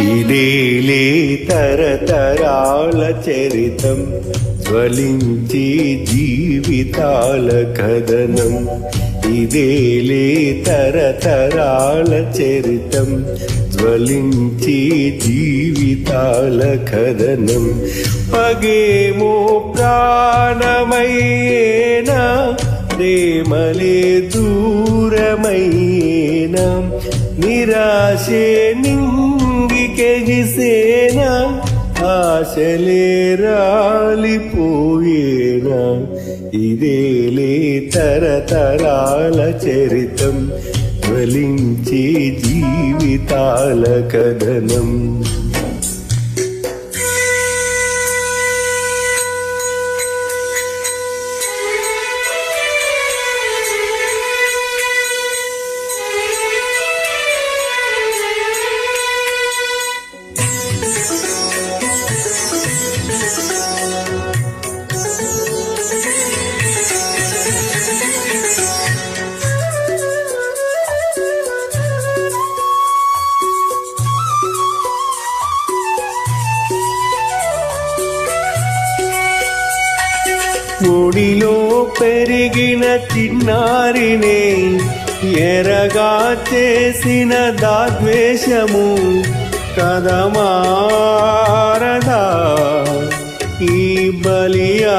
ఇదేలే తరతరాల చరితం జ్వలించి జీవితాల కథనం. ఇదేలే తరతరాల చరితం జ్వలించి జీవితాల కథనం. పగేమో ప్రాణమయ్యేనా ప్రేమలే దూరమైన నిరాశే నింగికెగిసేనా ఆశలే రాలిపోయేనా. ఇదేలే తరతరాల చరితం జ్వలించే జీవితాల కథనం. ఒడిలో పెరిగిన చిన్నారినే ఎరగా చేసిన దాద్వేషము కదమారదా ఈ బలియాగదా.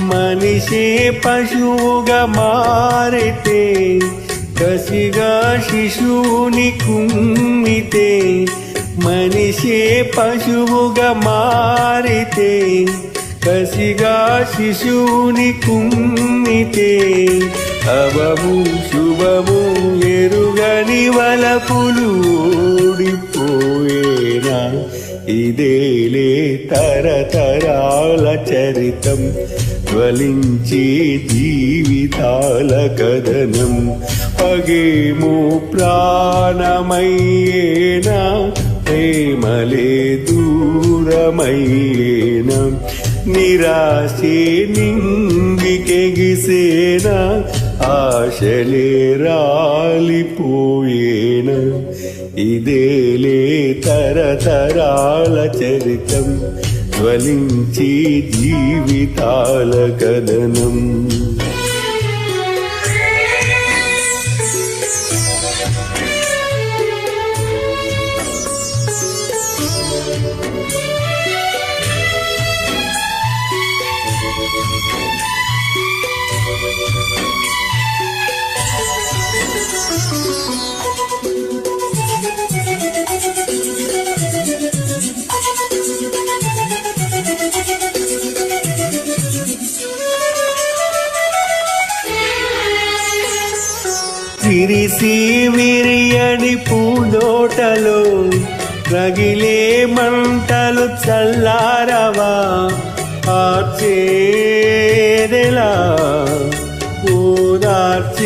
మనిషి పశువుగా మారితే కసిగా శిశువుని కుమ్మితే మనిషే పశువుగా మారితే కసిగా శిశువుని కుమ్మితే అవము శుభము ఎరుగని వలపులు ఓడిపోయేనా? ఇదేలే తరతరాల చరితం జ్వలించే జీవితాల కథనం. పగేమో ప్రాణమయ్యేనా? ప్రేమలే దూరమయ్యేన? నిరాశే నింగికెగిసేన ఆశలే రాలిపోయేన? ఇదేలే తరతరాల చరితం జ్వలించి జీవితాల కథనం. విరిసి విరియని పూదోటలు రగిలే మంటలు చల్లారవా? ఆర్చేదెలా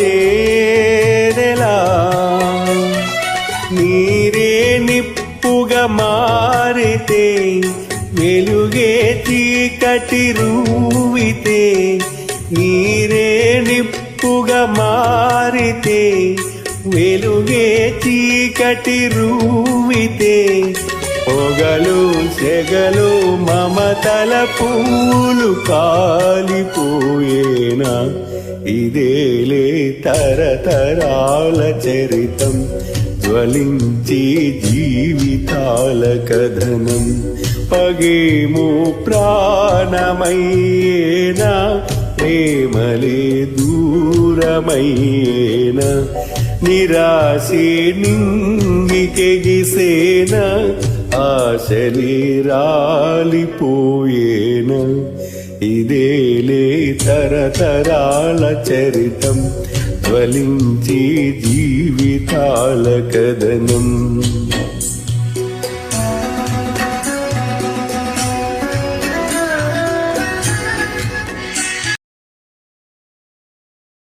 ఓదార్చేదెలా నీరే నిప్పుగా మారితే వెలుగే చీకటి రూవితే నీరే నిప్పుగా మారితే వెలుగే చీకటి రూవితే పొగలు సెగలు మమతల పూలు కాలిపోయేనా? ఇదేలే తరతరాల చరితం జ్వలించి జీవితాల కథనం. పగేమో ప్రాణమయ్యేనా? ప్రేమలే దూరమయ్యేనా? నిరాశే నింగికెగిసేనా ఆ శరీరాలిపోయేన ఇదేలే తరతరాల చరితం. జ్వలించి జీవితాల కథనం.